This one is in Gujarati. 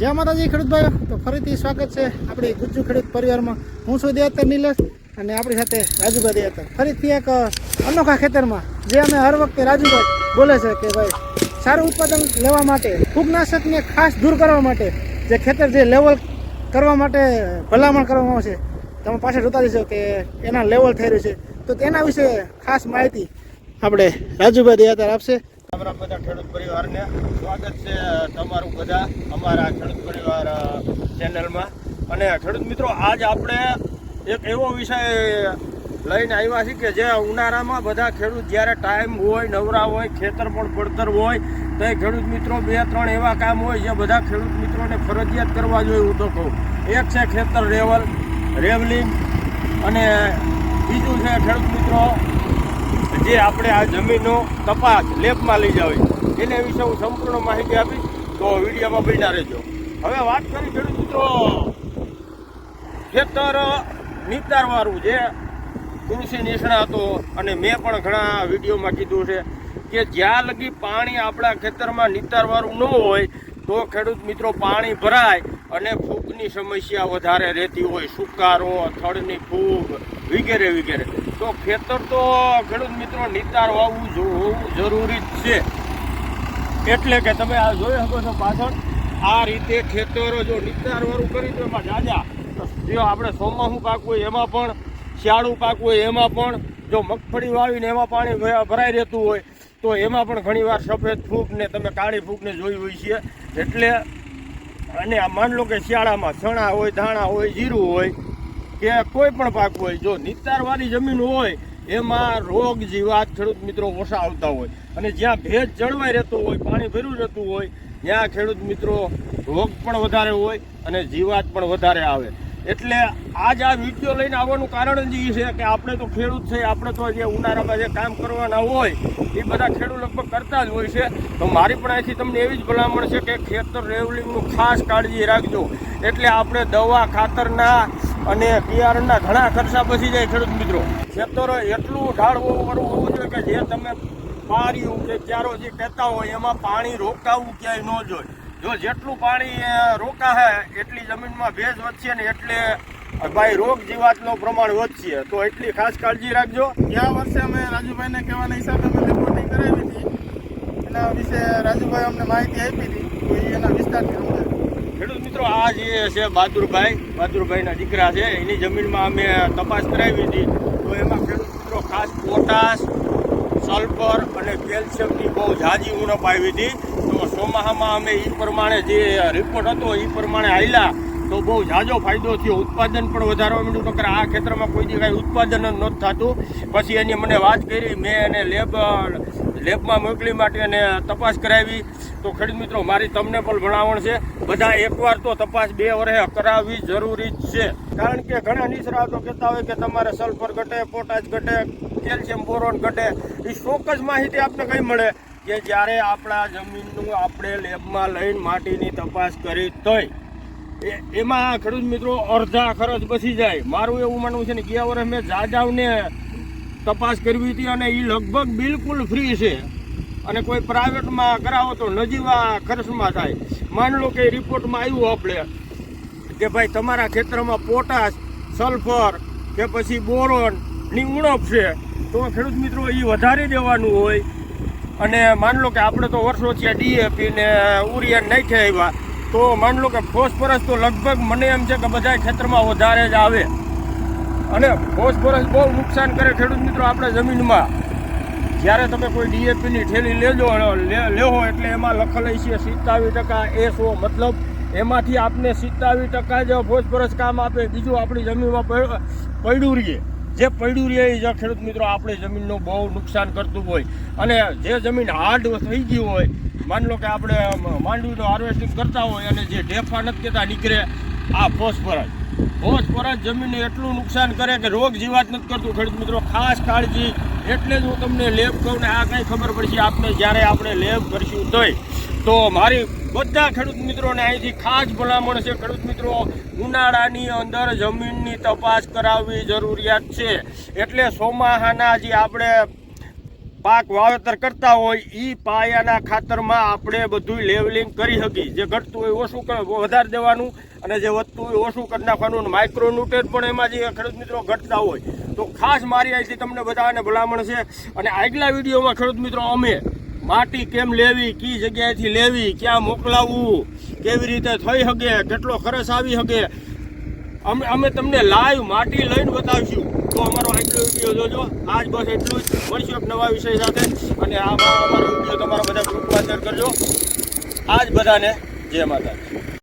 જય માતાજી ખેડૂત ભાઈઓ. તો ફરીથી સ્વાગત છે આપણી ગુજ્જુ ખેડૂત પરિવારમાં. હું છું દેવતર નિલેશ અને આપણી સાથે રાજુભાઈ દેવતર. ફરીથી એક અનોખા ખેતરમાં જે અમે હર વખતે રાજુભાઈ બોલે છે કે ભાઈ, સારું ઉત્પાદન લેવા માટે, ફૂગનાશકને ખાસ દૂર કરવા માટે, જે ખેતર જે લેવલ કરવા માટે ભલામણ કરવામાં આવશે તમે પાછળ જોતા જશો કે એના લેવલ થઈ રહ્યું છે. તો તેના વિશે ખાસ માહિતી આપણે રાજુભાઈ દેવતર આપશે. અમારા બધા ખેડૂત પરિવારને સ્વાગત છે તમારું બધા અમારા ખેડૂત પરિવાર ચેનલમાં. અને ખેડૂત મિત્રો, આજ આપણે એક એવો વિષય લઈને આવ્યા છીએ કે જે ઉનાળામાં બધા ખેડૂત જ્યારે ટાઈમ હોય, નવરા હોય, ખેતર પણ પડતર હોય તો એ ખેડૂત મિત્રો બે ત્રણ એવા કામ હોય જે બધા ખેડૂત મિત્રોને ફરજિયાત કરવા જોઈએ હું તો કહું. એક છે ખેતર રેવલ, રેવલિંગ અને બીજું છે ખેડૂત મિત્રો જે આપણે આ જમીનનો તપાસ લેબમાં લઈ જાવી. એને વિશે હું સંપૂર્ણ માહિતી આપીશ, તો વિડીયોમાં બન્યા રહેજો. હવે વાત કરી ખેડૂત મિત્રો. ખેતર નિતારવાળું જે કૃષિ નિષ્ણાતો અને મેં પણ ઘણા વિડીયોમાં કીધું છે કે જ્યાં લગી પાણી આપણા ખેતરમાં નિતારવાળું ન હોય, તો ખેડૂત મિત્રો પાણી ભરાય અને ફૂગની સમસ્યા વધારે રહેતી હોય. સુકારો, થડની ફૂગ, વગેરે વગેરે. તો ખેતર તો ખેડૂત મિત્રો નિતાર વાવવું હોવું જરૂરી જ છે. એટલે કે તમે આ જોઈ શકો છો પાછળ, આ રીતે ખેતરો જો નિતારવાળું કરી દો એમાં જાજા. તો જો આપણે ચોમાસું પાક હોય એમાં પણ, શિયાળું પાક હોય એમાં પણ, જો મગફળી વાવીને એમાં પાણી ભરાઈ રહેતું હોય, તો એમાં પણ ઘણીવાર સફેદ ફૂગ ને તમે કાળી ફૂગને જોઈ હોય છે. એટલે, અને આ માન લો કે શિયાળામાં ચણા હોય, ધાણા હોય, જીરું હોય કે કોઈ પણ પાક હોય, જો નિતારવાળી જમીન હોય, એમાં રોગ જીવાત ખેડૂત મિત્રો ઓછા આવતા હોય. અને જ્યાં ભેજ જળવાઈ રહેતો હોય, પાણી ભર્યું રહેતું હોય, ત્યાં ખેડૂત મિત્રો રોગ પણ વધારે હોય અને જીવાત પણ વધારે આવે. એટલે આજ આ વીડિયો લઈને આવવાનું કારણ જ એ છે કે આપણે તો ખેડૂત છે, આપણે તો જે ઉનાળામાં જે કામ કરવાના હોય એ બધા ખેડૂત લગભગ કરતા જ હોય છે. તો મારી પણ અહીંથી તમને એવી જ ભલામણ છે કે ખેતર રેવલિંગનું ખાસ કાળજી રાખજો. એટલે આપણે દવા ખાતરના અને બિયારણના ઘણા ખર્ચા બચી જાય ખેડૂત મિત્રો. ખેતર એટલું ઢાળવું વાળું હોવું જોઈએ કે જે તમે પાર્યું કે ચારો જે કહેતા હોય એમાં પાણી રોકાવું ક્યાંય ન જોઈએ. જો જેટલું પાણી રોકાશે એટલી જમીનમાં ભેજ વધશે ને એટલે ભાઈ રોગ જીવાતનું પ્રમાણ વધશે. તો એટલી ખાસ કાળજી રાખજો. ગયા વર્ષે અમે રાજુભાઈને કહેવાના હિસાબે અમે રિપોર્ટિંગ કરાવી હતી. એના વિશે રાજુભાઈ અમને માહિતી આપી હતી. તો એના વિસ્તારથી આ જે છે બહાદુરભાઈ બહાદુરભાઈના દીકરા છે, એની જમીનમાં અમે તપાસ કરાવી હતી. તો એમાં ખેડૂત ખાસ પોટાશ, સલ્ફર અને કેલ્શિયમની બહુ ઝાજી ઉણપ આવી હતી. તો ચોમાસામાં અમે એ પ્રમાણે જે રિપોર્ટ હતો એ પ્રમાણે આવેલા તો બહુ ઝાઝો ફાયદો થયો. ઉત્પાદન પણ વધારવા માંડ્યું. નકર આ ખેતરમાં કોઈ દી કાંઈ ઉત્પાદન જ નહોતું થતું. પછી એની મને વાત કરી, મેં એને લેબ લેબમાં મોકલી માટે અને તપાસ કરાવી. તો ખેડૂત મિત્રો, મારી તમને પણ ભણાવણ છે, બધા એકવાર તો તપાસ બે વર્ષે કરાવવી જરૂરી જ છે. કારણ કે ઘણા નિષ્ણાતો કહેતા હોય કે તમારે સલ્ફર ઘટે, પોટાશ ઘટે, કેલ્શિયમ બોરોન ઘટે. એ ચોક્કસ માહિતી આપને કઈ મળે? કે જ્યારે આપણા જમીનનું આપણે લેબમાં લઈને માટીની તપાસ કરી તોય. એમાં ખેડૂત મિત્રો અડધા ખર્ચ બચી જાય. મારું એવું માનવું છે ને, ગયા વર્ષે મેં જાજાવને તપાસ કરવી હતી અને એ લગભગ બિલકુલ ફ્રી છે. અને કોઈ પ્રાઇવેટમાં કરાવો તો નજીવા ખર્ચમાં થાય. માન લો કે રિપોર્ટમાં આવ્યું આપણે કે ભાઈ તમારા ખેતરમાં પોટાશ સલ્ફર કે પછી બોરોનની ઉણપ છે. તો ખેડૂત મિત્રો એ વધારી દેવાનું હોય. અને માન લો કે આપણે તો વર્ષો છે ડીએપી ને ઉરિયન નાખ્યા આવ્યા. તો માન લો કે ફોસ્ફરસ તો લગભગ મને એમ છે કે બધા ખેતરમાં વધારે જ આવે. અને ફોસ્ફરસ બહુ નુકસાન કરે ખેડૂત મિત્રો આપણે જમીનમાં. જ્યારે તમે કોઈ ડીએપીની થેલી લેજો લેહો એટલે એમાં લખેલી છે સિત્તાવીસ ટકા એસો મતલબ એમાંથી આપને સિત્તાવીસ ટકા જ ફોસ્ફરસ કામ આપે, બીજું આપણી જમીનમાં પડ- પડ્યું રહીએ. જે પડ્યું રહે એ ખેડૂત મિત્રો આપણી જમીનનું બહુ નુકસાન કરતું હોય. અને જે જમીન હાર્ડ થઈ ગઈ હોય, માની લો કે આપણે માંડવીનું હાર્વેસ્ટિંગ કરતા હોય અને જે ઢેફા નથી કહેતા નીકળે, આ ફોસ્ફરસ ફોસ્ફરસ જમીનને એટલું નુકસાન કરે કે રોગ જીવાત નથી કરતું. ખેડૂત મિત્રો, ખાસ કાળજી. એટલે જ હું તમને લેબ કહું ને આ કંઈ ખબર પડશે આપને જ્યારે આપણે લેબ કરશું તોય. તો મારી બધા ખેડૂત મિત્રોને અહીંથી ખાસ ભલામણ છે. ખેડૂત મિત્રો, ઉનાળાની અંદર જમીનની તપાસ કરાવવી જરૂરિયાત છે. એટલે સોમાહાના જે આપણે પાક વાવેતર કરતા હોય એ પાયાના ખાતરમાં આપણે બધું લેવલિંગ કરી શકીએ. જે ઘટતું હોય, ઓછું વધારે દેવાનું. અને જે વધતું હોય ઓછું કરી નાખવાનું માઇક્રો ન્યુટ્રેન પણ એમાં જે ખેડૂત મિત્રો ઘટતા હોય, તો ખાસ મારી અહીંથી તમને બધાને ભલામણ છે. અને આગલા વિડીયોમાં ખેડૂત મિત્રો, અમે માટી કેમ લેવી કઈ જગ્યાએથી લેવી, ક્યાં મોકલાવવું, કેવી રીતે થઈ શકે કેટલો ખર્ચ આવી શકે અમે અમે તમને લાઈવ માટી લઈને બતાવીશું. તો અમારો આટલો વીડિયો જોજો. આજ બસ એટલું જ. મળશું એક નવા વિષય સાથે. અને આ અમારો વીડિયો તમારા બધા ગ્રુપમાં શેર કરજો. આજ બધાને જય માતા